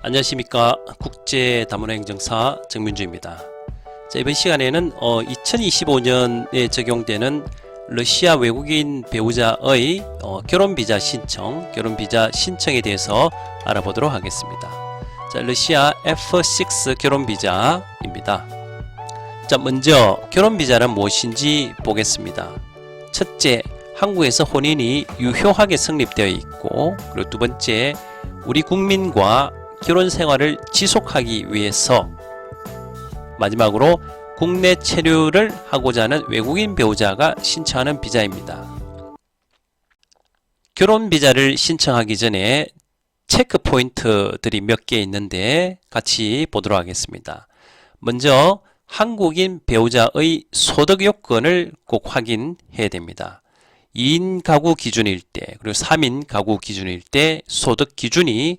안녕하십니까 국제다문화행정사 정민주입니다. 자, 이번 시간에는 어, 2025년에 적용되는 러시아 외국인 배우자의 어, 결혼 비자 신청, 결혼 비자 신청에 대해서 알아보도록 하겠습니다. 자, 러시아 F6 결혼 비자입니다. 자, 먼저 결혼 비자는 무엇인지 보겠습니다. 첫째, 한국에서 혼인이 유효하게 성립되어 있고, 그리고 두 번째, 우리 국민과 결혼 생활을 지속하기 위해서 마지막으로 국내 체류를 하고자 하는 외국인 배우자가 신청하는 비자입니다. 결혼 비자를 신청하기 전에 체크 포인트들이 몇 개 있는데 같이 보도록 하겠습니다. 먼저 한국인 배우자의 소득 요건을 꼭 확인해야 됩니다. 2인 가구 기준일 때 그리고 3인 가구 기준일 때 소득 기준이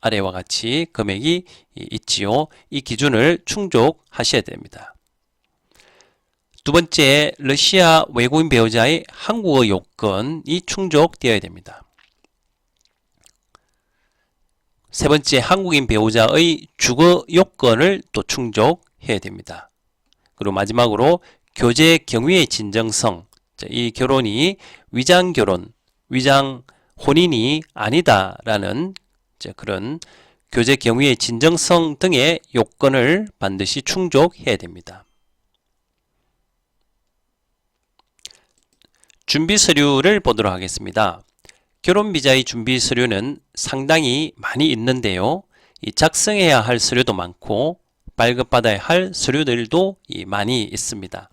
아래와 같이 금액이 있지요. 이 기준을 충족하셔야 됩니다. 두 번째, 러시아 외국인 배우자의 한국어 요건이 충족되어야 됩니다. 세 번째, 한국인 배우자의 주거 요건을 또 충족해야 됩니다. 그리고 마지막으로 교제 경위의 진정성, 이 결혼이 위장 결혼, 위장 혼인이 아니다라는 그런 교제 경위의 진정성 등의 요건을 반드시 충족해야 됩니다. 준비 서류를 보도록 하겠습니다. 결혼 비자의 준비 서류는 상당히 많이 있는데요. 이 작성해야 할 서류도 많고 발급받아야 할 서류들도 많이 있습니다.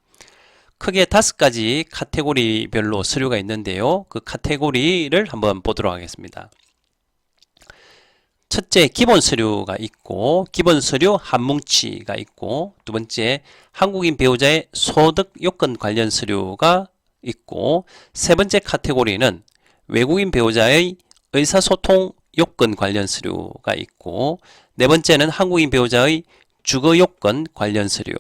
크게 다섯 가지 카테고리별로 서류가 있는데요. 그 카테고리를 한번 보도록 하겠습니다. 첫째 기본 서류가 있고 기본 서류 한 뭉치가 있고 두 번째 한국인 배우자의 소득 요건 관련 서류가 있고 세 번째 카테고리는 외국인 배우자의 의사소통 요건 관련 서류가 있고 네 번째는 한국인 배우자의 주거 요건 관련 서류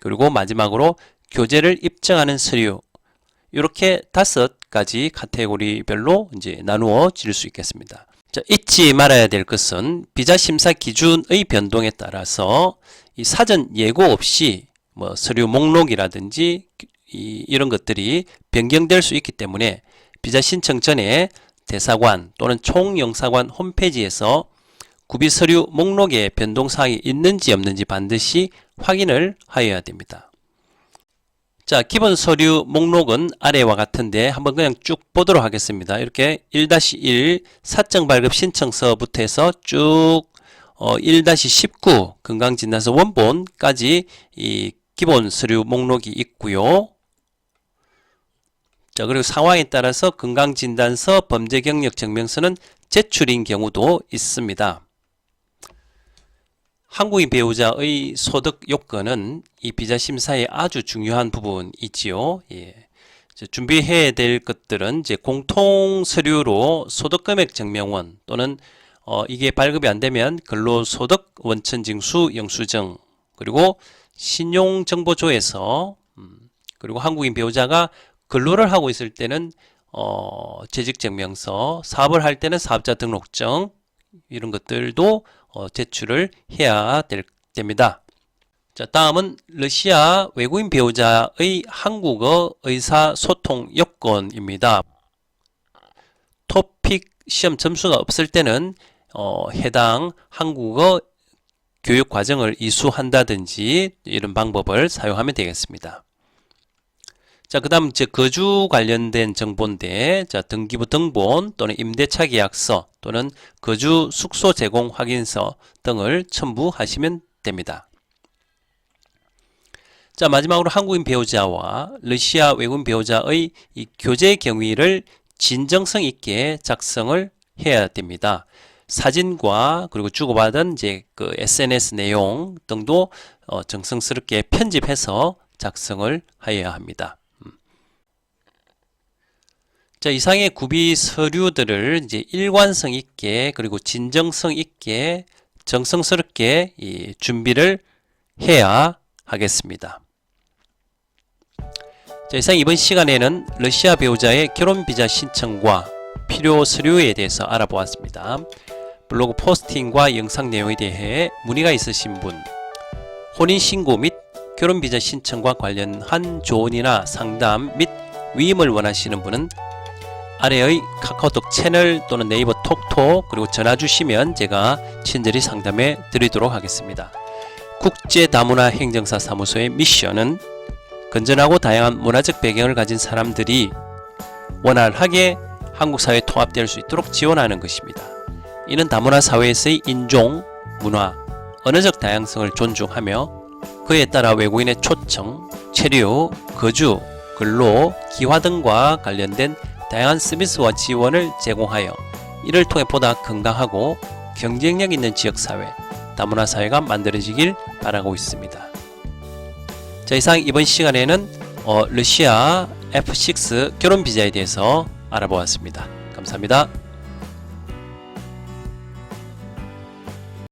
그리고 마지막으로 교제를 입증하는 서류 이렇게 다섯 가지 카테고리별로 이제 나누어 질 수 있겠습니다. 자, 잊지 말아야 될 것은 비자 심사 기준의 변동에 따라서 이 사전 예고 없이 뭐 서류 목록이라든지 이, 이런 것들이 변경될 수 있기 때문에 비자 신청 전에 대사관 또는 총영사관 홈페이지에서 구비 서류 목록에 변동 사항이 있는지 없는지 반드시 확인을 하여야 됩니다. 자, 기본 서류 목록은 아래와 같은데 한번 그냥 쭉 보도록 하겠습니다. 이렇게 1-1 사정 발급 신청서부터 해서 쭉 어, 1-19 건강진단서 원본까지 이 기본 서류 목록이 있고요. 자, 그리고 상황에 따라서 건강진단서 범죄경력 증명서는 제출인 경우도 있습니다. 한국인 배우자의 소득 요건은 이 비자 심사의 아주 중요한 부분이지요. 예. 준비해야 될 것들은 이제 공통 서류로 소득 금액 증명원 또는 어, 이게 발급이 안 되면 근로소득 원천 징수 영수증 그리고 신용정보조에서 음, 그리고 한국인 배우자가 근로를 하고 있을 때는 어, 재직증명서, 사업을 할 때는 사업자 등록증 이런 것들도 어, 제출을 해야 될, 됩니다. 자, 다음은 러시아 외국인 배우자의 한국어 의사소통 여건입니다. 토픽 시험 점수가 없을 때는 어, 해당 한국어 교육 과정을 이수한다든지 이런 방법을 사용하면 되겠습니다. 자, 그 다음 이제 거주 관련된 정보인데, 자, 등기부 등본 또는 임대차 계약서 또는 거주 숙소 제공 확인서 등을 첨부하시면 됩니다. 자, 마지막으로 한국인 배우자와 러시아 외국인 배우자의 이 교제 경위를 진정성 있게 작성을 해야 됩니다. 사진과 그리고 주고받은 이제 그 SNS 내용 등도 어, 정성스럽게 편집해서 작성을 하여야 합니다. 자, 이상의 구비 서류들을 이제 일관성 있게 그리고 진정성 있게 정성스럽게 이 준비를 해야 하겠습니다. 자, 이상 이번 시간에는 러시아 배우자의 결혼 비자 신청과 필요 서류에 대해서 알아보았습니다. 블로그 포스팅과 영상 내용에 대해 문의가 있으신 분, 혼인 신고 및 결혼 비자 신청과 관련한 조언이나 상담 및 위임을 원하시는 분은 아래의 카카오톡 채널 또는 네이버 톡톡 그리고 전화 주시면 제가 친절히 상담해 드리도록 하겠습니다. 국제다문화 행정사 사무소의 미션은 건전하고 다양한 문화적 배경을 가진 사람들이 원활하게 한국 사회에 통합될 수 있도록 지원하는 것입니다. 이는 다문화 사회에서의 인종, 문화, 언어적 다양성을 존중하며 그에 따라 외국인의 초청, 체류, 거주, 근로, 기화 등과 관련된 다양한 서비스와 지원을 제공하여 이를 통해 보다 건강하고 경쟁력 있는 지역사회, 다문화 사회가 만들어지길 바라고 있습니다. 자, 이상 이번 시간에는 어, 러시아 F6 결혼 비자에 대해서 알아보았습니다. 감사합니다.